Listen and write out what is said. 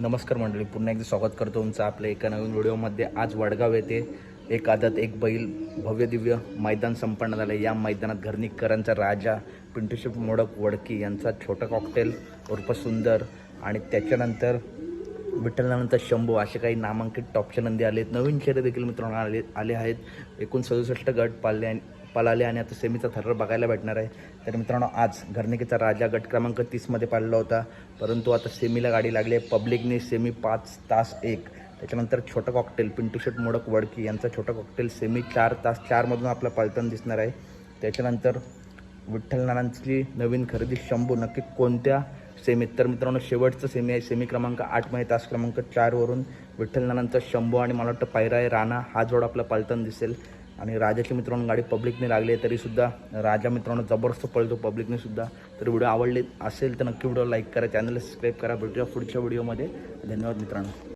नमस्कार मंडळी पुन्हा एकदा स्वागत करतो तुमचं आपल्या एका नवीन व्हिडिओमध्ये. आज वडगाव येथे एक आदत एक बैल भव्य दिव्य मैदान संपन्न झालं या मैदानात घरणीकरांचा राजा पिंटूशिप मोडक वडकी यांचा छोटा कॉकटेल उर्फ सुंदर आणि त्याच्यानंतर विठ्ठलानंतर शंभू असे काही नामांकित टॉपच्या नंदी आले आहेत नवीन चेहरे देखील मित्रांनो आले आले आहेत. एकूण सदुसष्ट गट पाळले आणि पळाले आणि आता सेमीचा थर्र बघायला भेटणार आहे. तर मित्रांनो आज घरनिकेचा राजा गट क्रमांक तीसमध्ये पाळला होता. परंतु आता सेमीला गाडी लागली आहे. पब्लिकने सेमी पाच तास एक. त्याच्यानंतर छोटं कॉकटेल पिंटू शेट मोडक वडकी यांचा छोटा कॉकटेल सेमी चार तास चारमधून आपला पळताना दिसणार आहे. त्याच्यानंतर विठ्ठल नानांची नवीन खरेदी शंभू नक्की कोणत्या सेमीत? तर मित्रांनो शेवटचं सेमी आहे. सेमी क्रमांक आठमध्ये तास क्रमांक चारवरून विठ्ठल नानांचा शंभू आणि मला वाटतं पायरा आहे. राणा हा जोड आपला पळताना दिसेल. आणि राजाची मित्रांनो गाडी पब्लिकने लागली आहे तरीसुद्धा राजा मित्रांनो जबरदस्त पळतो पब्लिकने सुद्धा. तर व्हिडिओ आवडले असेल तर नक्की व्हिडिओ लाईक करा चॅनलला सबस्क्राईब करा. भेटूया पुढच्या व्हिडिओमध्ये धन्यवाद मित्रांनो.